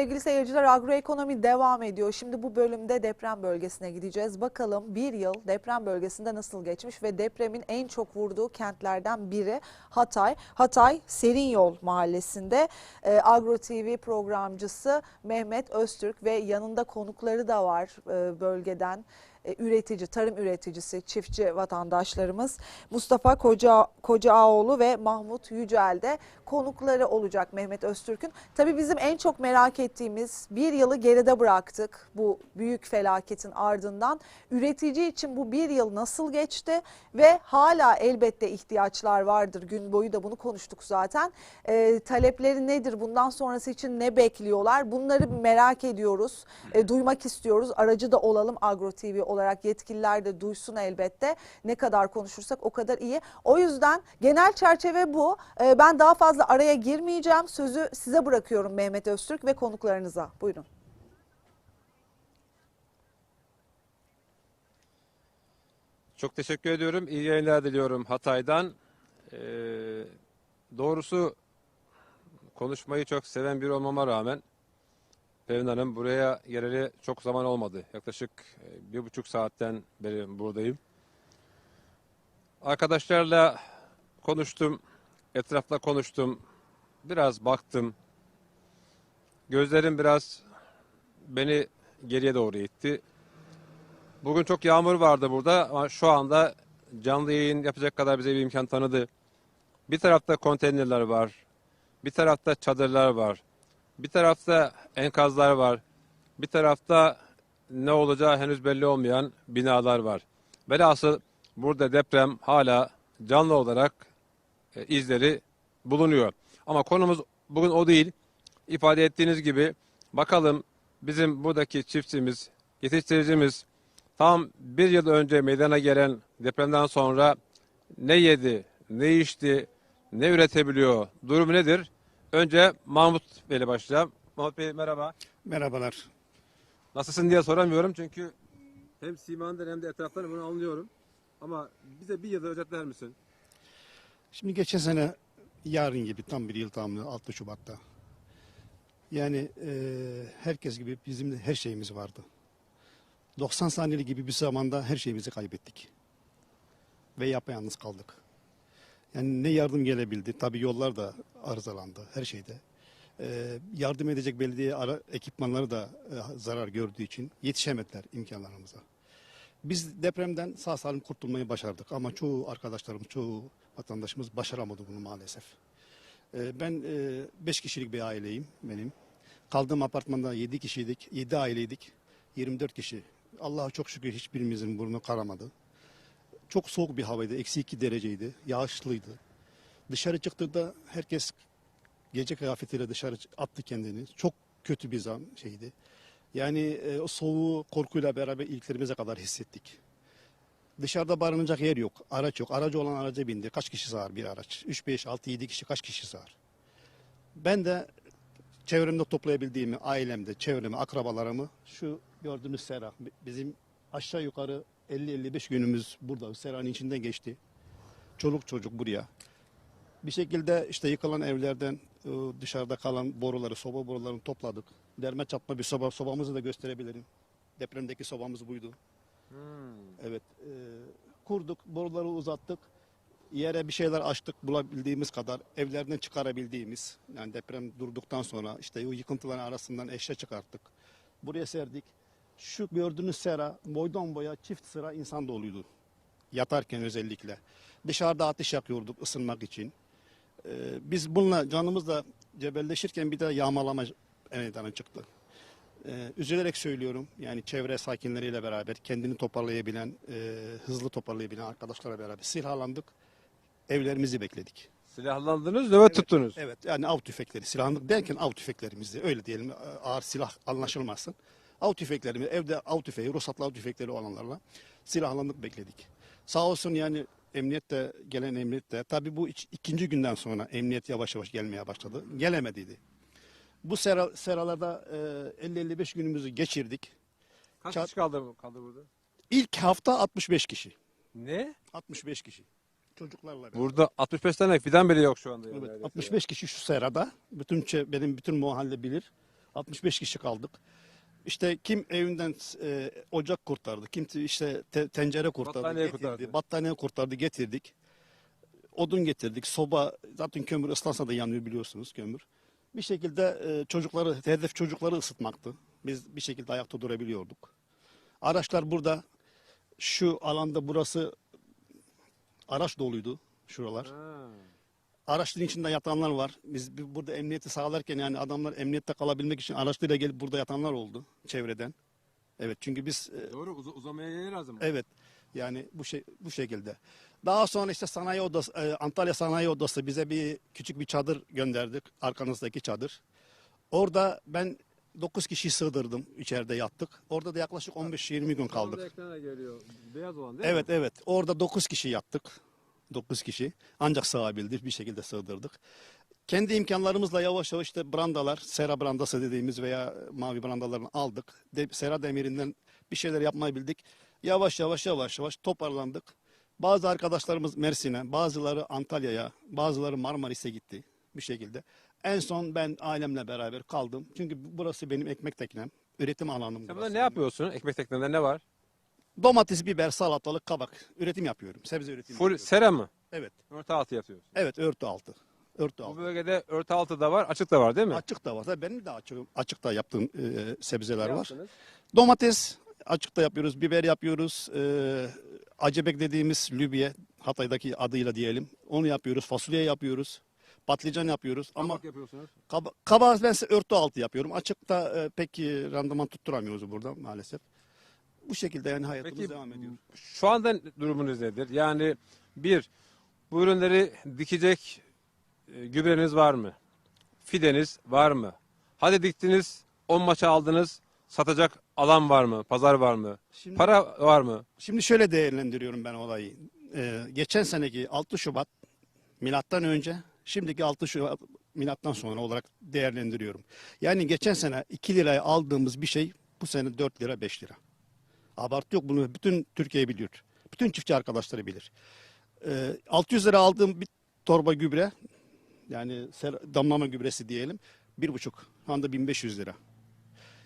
Sevgili seyirciler agroekonomi devam ediyor. Şimdi bu bölümde deprem bölgesine gideceğiz. Bakalım bir yıl deprem bölgesinde nasıl geçmiş ve depremin en çok vurduğu kentlerden biri Hatay. Hatay Serinyol mahallesinde e, Agro TV programcısı Mehmet Öztürk ve yanında konukları da var e, bölgeden. E, üretici, tarım üreticisi, çiftçi vatandaşlarımız Mustafa Koca Kocaoğlu ve Mahmut Yücel de konukları olacak Mehmet Öztürk'ün. Tabii bizim en çok merak ettiğimiz bir yılı geride bıraktık bu büyük felaketin ardından. Üretici için bu bir yıl nasıl geçti ve hala elbette ihtiyaçlar vardır. Gün boyu da bunu konuştuk zaten. E, talepleri nedir? Bundan sonrası için ne bekliyorlar? Bunları merak ediyoruz. E, duymak istiyoruz. Aracı da olalım Agro TV olarak yetkililer de duysun elbette. Ne kadar konuşursak o kadar iyi. O yüzden genel çerçeve bu. E, ben daha fazla araya girmeyeceğim. Sözü size bırakıyorum Mehmet Öztürk ve konuklarınıza. Buyurun. Çok teşekkür ediyorum. İyi yayınlar diliyorum Hatay'dan. Ee, doğrusu konuşmayı çok seven biri olmama rağmen Pervin Hanım buraya geleli çok zaman olmadı. Yaklaşık e, bir buçuk saatten beri buradayım. Arkadaşlarla konuştum, etrafla konuştum, biraz baktım. Gözlerim biraz beni geriye doğru itti. Bugün çok yağmur vardı burada ama şu anda canlı yayın yapacak kadar bize bir imkan tanıdı. Bir tarafta konteynerler var. Bir tarafta çadırlar var. Bir tarafta enkazlar var. Bir tarafta ne olacağı henüz belli olmayan binalar var. Velhasıl burada deprem hala canlı olarak e, izleri bulunuyor. Ama konumuz bugün o değil. İfade ettiğiniz gibi bakalım bizim buradaki çiftçimiz, yetiştiricimiz tam bir yıl önce meydana gelen depremden sonra ne yedi, ne içti, ne üretebiliyor, durumu nedir? Önce Mahmut Bey'le başlayalım. Mahmut Bey merhaba. Merhabalar. Nasılsın diye soramıyorum çünkü hem simandan hem de etraftan bunu anlıyorum. Ama bize bir yılı özetler misin? Şimdi geçen sene yarın gibi tam bir yıl tamamı 6 Şubat'ta. Yani eee, herkes gibi bizim de her şeyimiz vardı. 90 saniyeli gibi bir zamanda her şeyimizi kaybettik. Ve yapayalnız kaldık. Yani ne yardım gelebildi. Tabii yollar da arızalandı her şeyde. Eee, yardım edecek belediye ara, ekipmanları da e, zarar gördüğü için yetişemediler imkanlarımıza. Biz depremden sağ salim kurtulmayı başardık ama çoğu arkadaşlarımız, çoğu vatandaşımız başaramadı bunu maalesef. Ee, Ben 5 kişilik bir aileyim benim. Kaldığım apartmanda 7 kişiydik, 7 aileydik, 24 kişi. Allah'a çok şükür hiçbirimizin burnu karamadı. Çok soğuk bir havaydı, eksi 2 dereceydi, yağışlıydı. Dışarı çıktığında herkes gece kıyafetiyle dışarı attı kendini. Çok kötü bir zam şeydi. Yani e, o soğuğu korkuyla beraber ilklerimize kadar hissettik. Dışarıda barınacak yer yok, araç yok. Aracı olan araca bindi. Kaç kişi sığar bir araç? 3, 5, 6, 7 kişi kaç kişi sığar? Ben de çevremde toplayabildiğimi, ailemde, çevremi, akrabalarımı şu gördüğünüz sera. Bizim aşağı yukarı 50-55 günümüz burada. Seranın içinden geçti. Çoluk çocuk buraya. Bir şekilde işte yıkılan evlerden e, dışarıda kalan boruları, soba borularını topladık. Derme çatma bir soba, sobamızı da gösterebilirim. Depremdeki sobamız buydu. Evet, e, kurduk, boruları uzattık. Yere bir şeyler açtık bulabildiğimiz kadar, evlerden çıkarabildiğimiz. Yani deprem durduktan sonra işte o yıkıntıların arasından eşya çıkarttık. Buraya serdik. Şu gördüğünüz sera boydan boya çift sıra insan doluydu. Yatarken özellikle. Dışarıda ateş yakıyorduk ısınmak için. Ee, biz bununla canımızla cebelleşirken bir de yağmalama meydana çıktı. Ee, üzülerek söylüyorum yani çevre sakinleriyle beraber kendini toparlayabilen, e, hızlı toparlayabilen arkadaşlarla beraber silahlandık. Evlerimizi bekledik. Silahlandınız, nöbet tuttunuz. Evet yani av tüfekleri, silahlandık derken av tüfeklerimizdi. Öyle diyelim ağır silah anlaşılmasın. Av tüfeklerimiz, evde av tüfeği, ruhsatlı av tüfekleri olanlarla silahlandık bekledik. Sağ olsun yani emniyet de gelen emniyet de tabii bu iç- ikinci günden sonra emniyet yavaş yavaş gelmeye başladı. Gelemediydi. Bu sera, seralarda e, 50-55 günümüzü geçirdik. Kaç Çat- kişi kaldı, kaldı burada? İlk hafta 65 kişi. Ne? 65 kişi. Çocuklarla beraber. Burada 65 tane fidan bile yok şu anda. yani Evet, neredeyse. 65 kişi şu serada. Bütün benim bütün mahalle bilir. 65 kişi kaldık. İşte kim evinden e, ocak kurtardı, kim işte te- tencere kurtardı, Battaniye getirdi, kurtardı. battaniye kurtardı, getirdik. Odun getirdik, soba, zaten kömür ıslansa da yanıyor biliyorsunuz kömür. Bir şekilde e, çocukları, hedef çocukları ısıtmaktı. Biz bir şekilde ayakta durabiliyorduk. Araçlar burada, şu alanda burası araç doluydu şuralar. Araçların içinde yatanlar var. Biz burada emniyeti sağlarken yani adamlar emniyette kalabilmek için araçlarıyla gelip burada yatanlar oldu çevreden. Evet çünkü biz e, Doğru uz- uzamaya lazım. evet yani bu şey bu şekilde. Daha sonra işte sanayi odası e, Antalya Sanayi Odası bize bir küçük bir çadır gönderdik. Arkanızdaki çadır. Orada ben 9 kişi sığdırdım. içeride yattık. Orada da yaklaşık 15-20 gün kaldık. ekrana geliyor. Beyaz olan değil Evet evet. Orada 9 kişi yattık. 9 kişi. Ancak sığabildik. Bir şekilde sığdırdık. Kendi imkanlarımızla yavaş yavaş işte brandalar, sera brandası dediğimiz veya mavi brandalarını aldık. De, sera demirinden bir şeyler yapmayı bildik. Yavaş yavaş yavaş yavaş toparlandık. Bazı arkadaşlarımız Mersin'e, bazıları Antalya'ya, bazıları Marmaris'e gitti bir şekilde. En son ben ailemle beraber kaldım. Çünkü burası benim ekmek teknem. Üretim alanım Sen burada ne yapıyorsun? Ekmek teknende ne var? Domates, biber, salatalık, kabak üretim yapıyorum. Sebze üretimi Full yapıyorum. sera mı? Evet. Örtü altı yatıyorsun. Evet örtü altı. Örtü Bu altı. bölgede örtü altı da var, açık da var değil mi? Açık da var. Tabii benim de açık, açıkta yaptığım e, sebzeler Ne var. yaptınız? Domates açıkta yapıyoruz. Biber yapıyoruz. E, acebek dediğimiz lübiye Hatay'daki adıyla diyelim. Onu yapıyoruz. Fasulye yapıyoruz. Patlıcan yapıyoruz. Ama Kabak yapıyorsunuz. kaba, kabağı ben ise örtü altı yapıyorum. Açıkta e, pek e, randıman tutturamıyoruz burada maalesef. Bu şekilde yani hayatımız Peki devam ediyor. şu anda durumunuz nedir? Yani bir, bu ürünleri dikecek e, gübreniz var mı? Fideniz var mı? Hadi diktiniz, 10 maça aldınız, satacak alan var mı? Pazar var mı? Şimdi- Para var mı? Şimdi şöyle değerlendiriyorum ben olayı. Ee, geçen seneki 6 Şubat milattan önce, şimdiki 6 Şubat milattan sonra olarak değerlendiriyorum. Yani geçen sene 2 liraya aldığımız bir şey bu sene 4 lira 5 lira. Abartı yok bunu bütün Türkiye biliyor. Bütün çiftçi arkadaşları bilir. Ee, 600 lira aldığım bir torba gübre yani damlama gübresi diyelim 1,5 şu anda 1500 lira.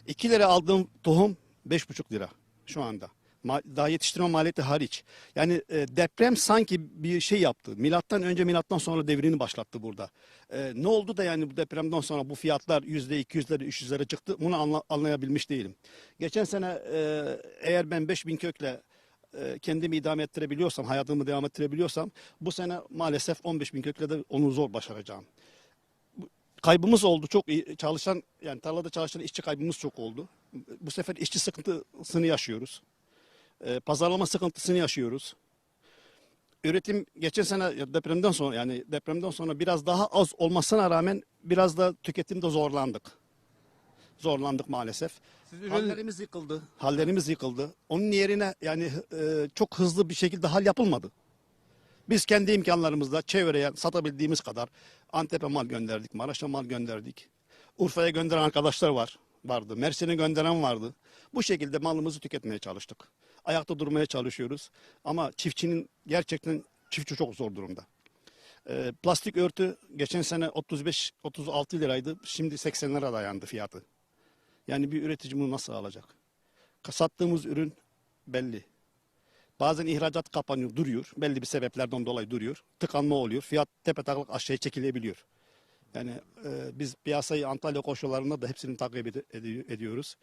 2 lira aldığım tohum 5,5 lira şu anda. Daha yetiştirme maliyeti hariç. Yani e, deprem sanki bir şey yaptı. Milattan önce milattan sonra devrini başlattı burada. E, ne oldu da yani bu depremden sonra bu fiyatlar yüzde 200'lere 300'lere çıktı bunu anla- anlayabilmiş değilim. Geçen sene e, eğer ben 5000 kökle e, kendimi idame ettirebiliyorsam, hayatımı devam ettirebiliyorsam bu sene maalesef 15 bin kökle de onu zor başaracağım kaybımız oldu. Çok iyi çalışan yani tarlada çalışan işçi kaybımız çok oldu. Bu sefer işçi sıkıntısını yaşıyoruz. Ee, pazarlama sıkıntısını yaşıyoruz. Üretim geçen sene depremden sonra yani depremden sonra biraz daha az olmasına rağmen biraz da tüketimde zorlandık. Zorlandık maalesef. Siz ürün, Hallerimiz yıkıldı. Hallerimiz yıkıldı. Onun yerine yani e, çok hızlı bir şekilde hal yapılmadı. Biz kendi imkanlarımızla çevreye satabildiğimiz kadar Antep'e mal gönderdik, Maraş'a mal gönderdik. Urfa'ya gönderen arkadaşlar var, vardı. Mersin'e gönderen vardı. Bu şekilde malımızı tüketmeye çalıştık. Ayakta durmaya çalışıyoruz. Ama çiftçinin gerçekten çiftçi çok zor durumda. Ee, plastik örtü geçen sene 35-36 liraydı. Şimdi 80 lira dayandı fiyatı. Yani bir üretici bunu nasıl alacak? Sattığımız ürün belli. Bazen ihracat kapanıyor, duruyor. Belli bir sebeplerden dolayı duruyor. Tıkanma oluyor. Fiyat tepe aşağıya çekilebiliyor. Yani e, biz piyasayı Antalya koşullarında da hepsini takip ed- edi- ediyoruz.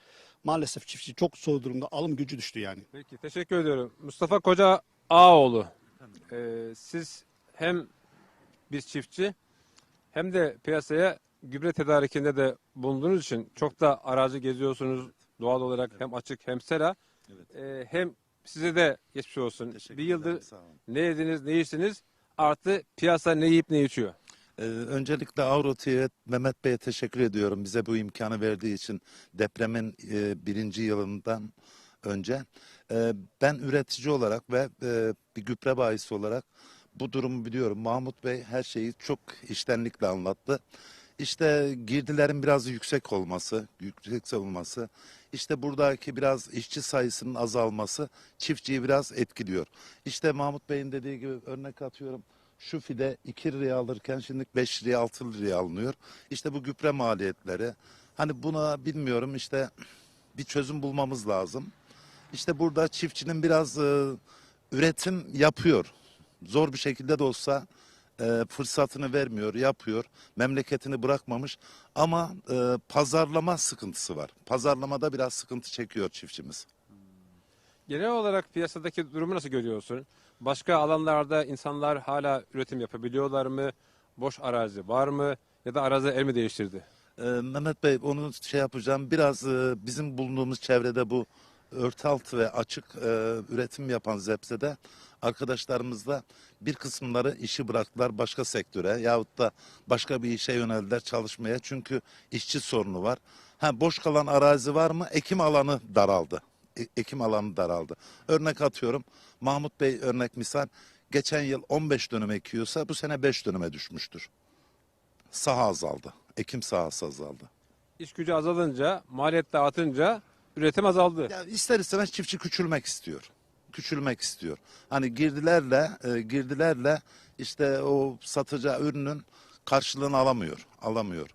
Maalesef çiftçi çok zor durumda. Alım gücü düştü yani. Peki teşekkür ediyorum. Mustafa Koca Ağoğlu. Ee, siz hem bir çiftçi hem de piyasaya gübre tedarikinde de bulunduğunuz için çok da arazi geziyorsunuz doğal olarak hem açık hem sera. Ee, hem size de geçmiş olsun. Bir yıldır ne yediniz ne içtiniz artı piyasa ne yiyip ne içiyor. Ee, öncelikle Avroti'ye Mehmet Bey'e teşekkür ediyorum. Bize bu imkanı verdiği için depremin e, birinci yılından önce. Ee, ben üretici olarak ve e, bir gübre bayisi olarak bu durumu biliyorum. Mahmut Bey her şeyi çok iştenlikle anlattı. İşte girdilerin biraz yüksek olması, yüksek olması, işte buradaki biraz işçi sayısının azalması çiftçiyi biraz etkiliyor. İşte Mahmut Bey'in dediği gibi örnek atıyorum. Şu fide 2 liraya alırken şimdi 5 liraya 6 liraya alınıyor. İşte bu gübre maliyetleri. Hani buna bilmiyorum işte bir çözüm bulmamız lazım. İşte burada çiftçinin biraz e, üretim yapıyor. Zor bir şekilde de olsa e, fırsatını vermiyor, yapıyor. Memleketini bırakmamış ama e, pazarlama sıkıntısı var. Pazarlamada biraz sıkıntı çekiyor çiftçimiz. Genel olarak piyasadaki durumu nasıl görüyorsun? Başka alanlarda insanlar hala üretim yapabiliyorlar mı? Boş arazi var mı? Ya da arazi el mi değiştirdi? Ee, Mehmet Bey onu şey yapacağım biraz e, bizim bulunduğumuz çevrede bu örtü altı ve açık e, üretim yapan Zepse'de arkadaşlarımızda bir kısımları işi bıraktılar başka sektöre yahut da başka bir işe yöneldiler çalışmaya çünkü işçi sorunu var. Ha boş kalan arazi var mı? Ekim alanı daraldı. E- ekim alanı daraldı. Örnek atıyorum Mahmut Bey örnek misal geçen yıl 15 dönüm ekiyorsa bu sene 5 dönüme düşmüştür. Saha azaldı. Ekim sahası azaldı. İş gücü azalınca, maliyet de artınca üretim azaldı. Ya ister istemez çiftçi küçülmek istiyor. Küçülmek istiyor. Hani girdilerle e, girdilerle işte o satacağı ürünün karşılığını alamıyor. Alamıyor.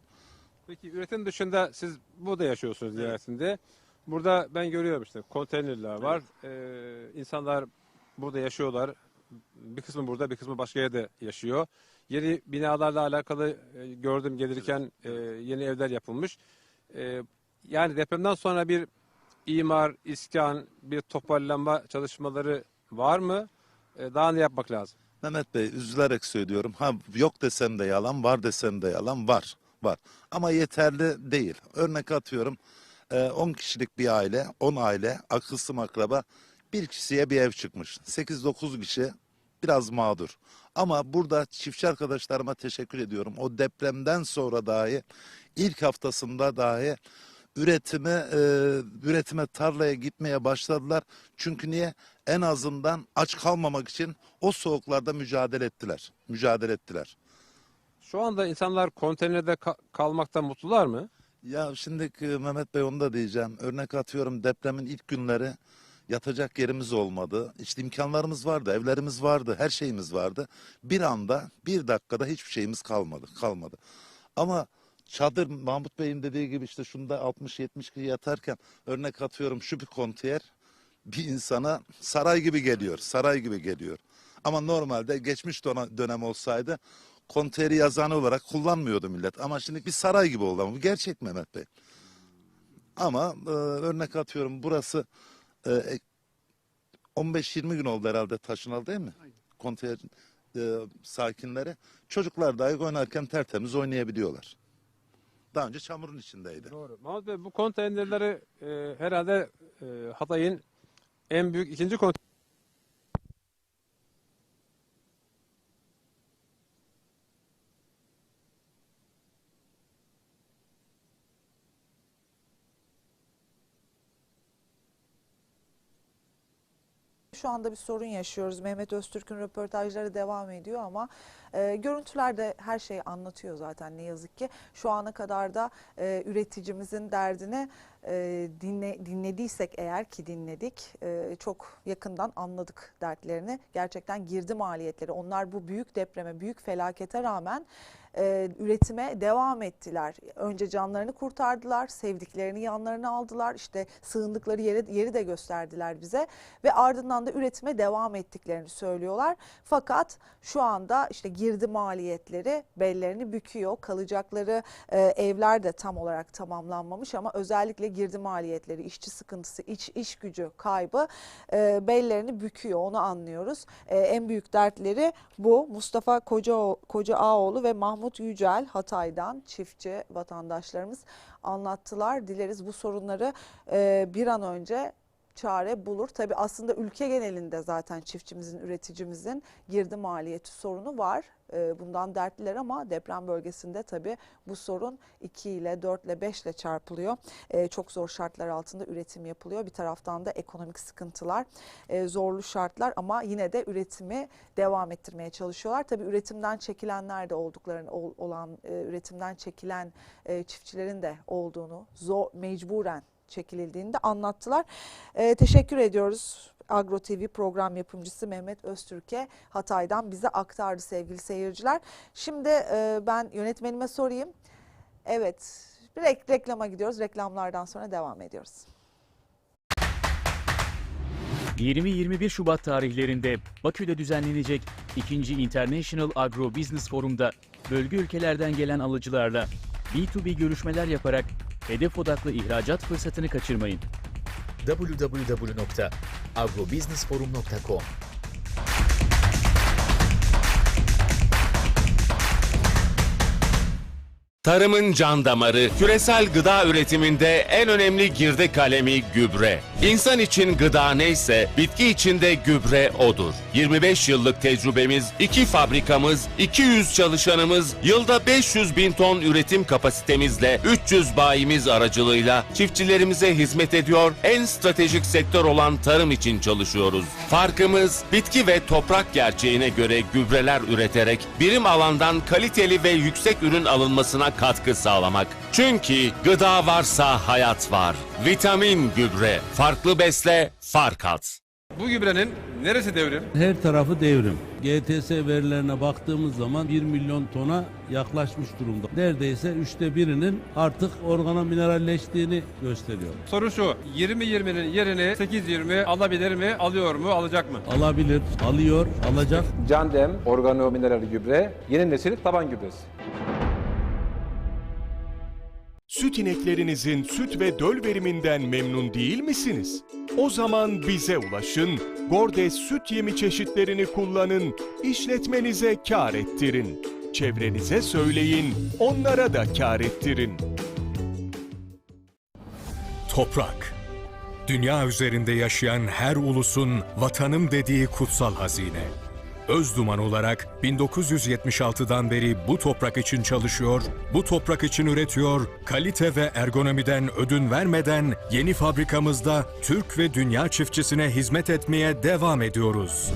Peki üretim dışında siz burada yaşıyorsunuz nihayetinde. Burada ben görüyorum işte konteynerler var. Ee, insanlar burada yaşıyorlar. Bir kısmı burada, bir kısmı başka yerde yaşıyor. Yeni binalarla alakalı e, gördüm gelirken e, yeni evler yapılmış. E, yani depremden sonra bir imar, iskan, bir toparlanma çalışmaları var mı? E, daha ne yapmak lazım? Mehmet Bey üzülerek söylüyorum. Ha yok desem de yalan, var desem de yalan var. Var. Ama yeterli değil. Örnek atıyorum. E, 10 kişilik bir aile, 10 aile, akılsım akraba bir kişiye bir ev çıkmış. 8-9 kişi biraz mağdur. Ama burada çiftçi arkadaşlarıma teşekkür ediyorum. O depremden sonra dahi ilk haftasında dahi üretime e, üretime tarlaya gitmeye başladılar. Çünkü niye? En azından aç kalmamak için o soğuklarda mücadele ettiler. Mücadele ettiler. Şu anda insanlar konteynerde ka- kalmaktan mutlular mı? Ya şimdi Mehmet Bey onu da diyeceğim. Örnek atıyorum depremin ilk günleri yatacak yerimiz olmadı. İşte imkanlarımız vardı, evlerimiz vardı, her şeyimiz vardı. Bir anda, bir dakikada hiçbir şeyimiz kalmadı, kalmadı. Ama çadır Mahmut Bey'in dediği gibi işte şunda 60-70 kişi yatarken örnek atıyorum şu bir konteyner bir insana saray gibi geliyor, saray gibi geliyor. Ama normalde geçmiş dönem olsaydı konteyneri yazan olarak kullanmıyordu millet. Ama şimdi bir saray gibi oldu ama bu gerçek Mehmet Bey. Ama e, örnek atıyorum burası e, e, 15-20 gün oldu herhalde taşınalı değil mi? Konteyner e, sakinleri. Çocuklar dahi oynarken tertemiz oynayabiliyorlar. Daha önce çamurun içindeydi. Doğru. Mahmut Bey bu konteynerleri e, herhalde e, Hatay'ın en büyük ikinci konteyner. Şu anda bir sorun yaşıyoruz. Mehmet Öztürk'ün röportajları devam ediyor ama e, görüntülerde her şeyi anlatıyor zaten ne yazık ki. Şu ana kadar da e, üreticimizin derdini e, dinle, dinlediysek eğer ki dinledik e, çok yakından anladık dertlerini. Gerçekten girdi maliyetleri. Onlar bu büyük depreme, büyük felakete rağmen e, üretime devam ettiler. Önce canlarını kurtardılar, sevdiklerini yanlarına aldılar, işte sığındıkları yeri, yeri de gösterdiler bize ve ardından da üretime devam ettiklerini söylüyorlar. Fakat şu anda işte girdi maliyetleri bellerini büküyor. Kalacakları e, evler de tam olarak tamamlanmamış ama özellikle girdi maliyetleri, işçi sıkıntısı, iç iş gücü kaybı e, bellerini büküyor. Onu anlıyoruz. E, en büyük dertleri bu. Mustafa Koca Koca Ağoğlu ve Mahmut Yücel Hatay'dan çiftçi vatandaşlarımız anlattılar. Dileriz bu sorunları e, bir an önce çare bulur. Tabii aslında ülke genelinde zaten çiftçimizin, üreticimizin girdi maliyeti sorunu var. E, Bundan dertliler ama deprem bölgesinde tabii bu sorun 2 ile 4 ile 5 ile çarpılıyor. E, Çok zor şartlar altında üretim yapılıyor. Bir taraftan da ekonomik sıkıntılar, e, zorlu şartlar ama yine de üretimi devam ettirmeye çalışıyorlar. Tabii üretimden çekilenler de olduklarını ol- olan e, üretimden çekilen e, çiftçilerin de olduğunu zor mecburen çekilildiğini de anlattılar. E, teşekkür ediyoruz. Agro TV program yapımcısı Mehmet Öztürk'e Hatay'dan bize aktardı sevgili seyirciler. Şimdi e, ben yönetmenime sorayım. Evet Bir rek- reklama gidiyoruz. Reklamlardan sonra devam ediyoruz. 20-21 Şubat tarihlerinde Bakü'de düzenlenecek 2. International Agro Business Forum'da bölge ülkelerden gelen alıcılarla B2B görüşmeler yaparak hedef odaklı ihracat fırsatını kaçırmayın. www.agrobusinessforum.com Tarımın can damarı, küresel gıda üretiminde en önemli girdi kalemi gübre. İnsan için gıda neyse, bitki için de gübre odur. 25 yıllık tecrübemiz, 2 fabrikamız, 200 çalışanımız, yılda 500 bin ton üretim kapasitemizle 300 bayimiz aracılığıyla çiftçilerimize hizmet ediyor, en stratejik sektör olan tarım için çalışıyoruz. Farkımız bitki ve toprak gerçeğine göre gübreler üreterek birim alandan kaliteli ve yüksek ürün alınmasına katkı sağlamak. Çünkü gıda varsa hayat var. Vitamin gübre. Farklı besle, fark at. Bu gübrenin neresi devrim? Her tarafı devrim. GTS verilerine baktığımız zaman 1 milyon tona yaklaşmış durumda. Neredeyse üçte birinin artık organa mineralleştiğini gösteriyor. Soru şu. 20-20'nin yerini 8-20 alabilir mi, alıyor mu, alacak mı? Alabilir, alıyor, alacak. Candem organo mineral gübre yeni nesil taban gübresi. Süt ineklerinizin süt ve döl veriminden memnun değil misiniz? O zaman bize ulaşın, Gordes süt yemi çeşitlerini kullanın, işletmenize kar ettirin. Çevrenize söyleyin, onlara da kar ettirin. Toprak. Dünya üzerinde yaşayan her ulusun vatanım dediği kutsal hazine. Özduman olarak 1976'dan beri bu toprak için çalışıyor, bu toprak için üretiyor, kalite ve ergonomiden ödün vermeden yeni fabrikamızda Türk ve dünya çiftçisine hizmet etmeye devam ediyoruz.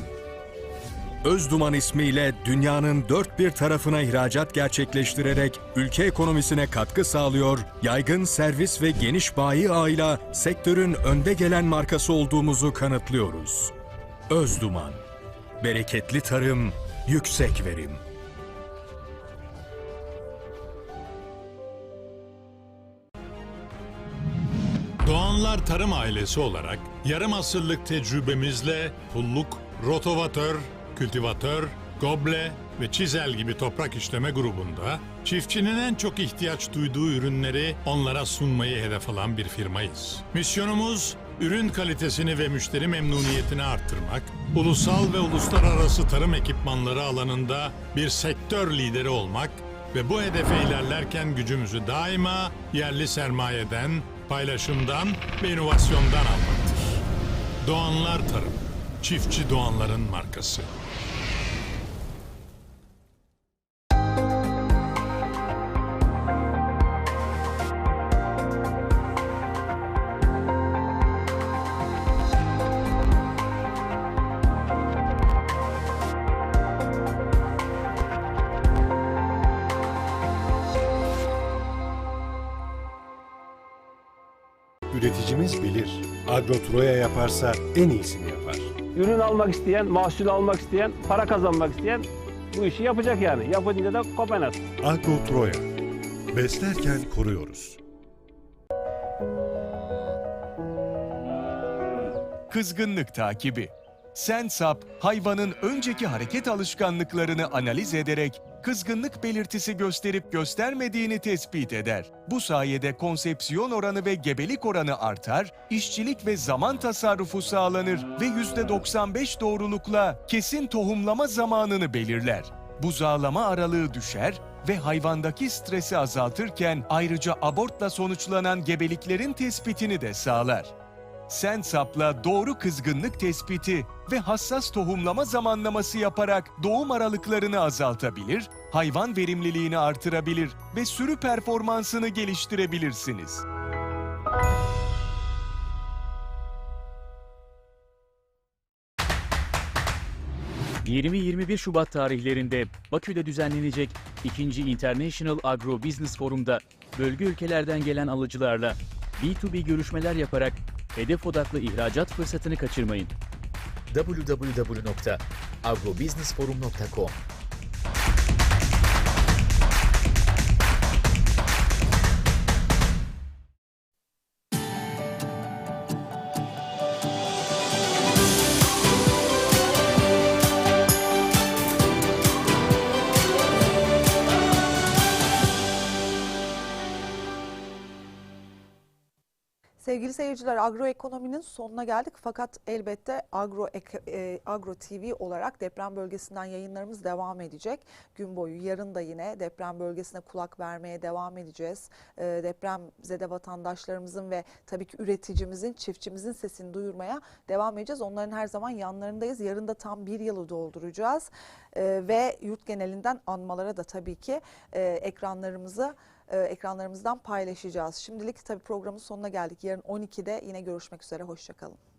Özduman ismiyle dünyanın dört bir tarafına ihracat gerçekleştirerek ülke ekonomisine katkı sağlıyor, yaygın servis ve geniş bayi ağıyla sektörün önde gelen markası olduğumuzu kanıtlıyoruz. Özduman. Bereketli tarım, yüksek verim. Doğanlar Tarım Ailesi olarak yarım asırlık tecrübemizle pulluk, rotovatör, kültivatör, goble ve çizel gibi toprak işleme grubunda çiftçinin en çok ihtiyaç duyduğu ürünleri onlara sunmayı hedef alan bir firmayız. Misyonumuz ürün kalitesini ve müşteri memnuniyetini arttırmak, ulusal ve uluslararası tarım ekipmanları alanında bir sektör lideri olmak ve bu hedefe ilerlerken gücümüzü daima yerli sermayeden, paylaşımdan ve inovasyondan almaktır. Doğanlar Tarım, çiftçi doğanların markası. Üreticimiz bilir. Agrotroya yaparsa en iyisini yapar. Ürün almak isteyen, mahsul almak isteyen, para kazanmak isteyen bu işi yapacak yani. Yapınca da Kopenhag. Agrotroya. Beslerken koruyoruz. Kızgınlık takibi. Sensap, hayvanın önceki hareket alışkanlıklarını analiz ederek kızgınlık belirtisi gösterip göstermediğini tespit eder. Bu sayede konsepsiyon oranı ve gebelik oranı artar, işçilik ve zaman tasarrufu sağlanır ve %95 doğrulukla kesin tohumlama zamanını belirler. Buzağlama aralığı düşer ve hayvandaki stresi azaltırken ayrıca abortla sonuçlanan gebeliklerin tespitini de sağlar. Sensap'la doğru kızgınlık tespiti ve hassas tohumlama zamanlaması yaparak doğum aralıklarını azaltabilir, hayvan verimliliğini artırabilir ve sürü performansını geliştirebilirsiniz. ...20-21 Şubat tarihlerinde Bakü'de düzenlenecek 2. International Agro Business Forum'da bölge ülkelerden gelen alıcılarla B2B görüşmeler yaparak hedef odaklı ihracat fırsatını kaçırmayın. www.agrobusinessforum.com seyirciler agroekonominin sonuna geldik fakat elbette Agro, e, Agro TV olarak deprem bölgesinden yayınlarımız devam edecek. Gün boyu yarın da yine deprem bölgesine kulak vermeye devam edeceğiz. E, depremzede vatandaşlarımızın ve tabii ki üreticimizin, çiftçimizin sesini duyurmaya devam edeceğiz. Onların her zaman yanlarındayız. Yarın da tam bir yılı dolduracağız. E, ve yurt genelinden anmalara da tabii ki e, ekranlarımızı e, ekranlarımızdan paylaşacağız. Şimdilik tabii programın sonuna geldik. Yarın 12'de yine görüşmek üzere. Hoşçakalın.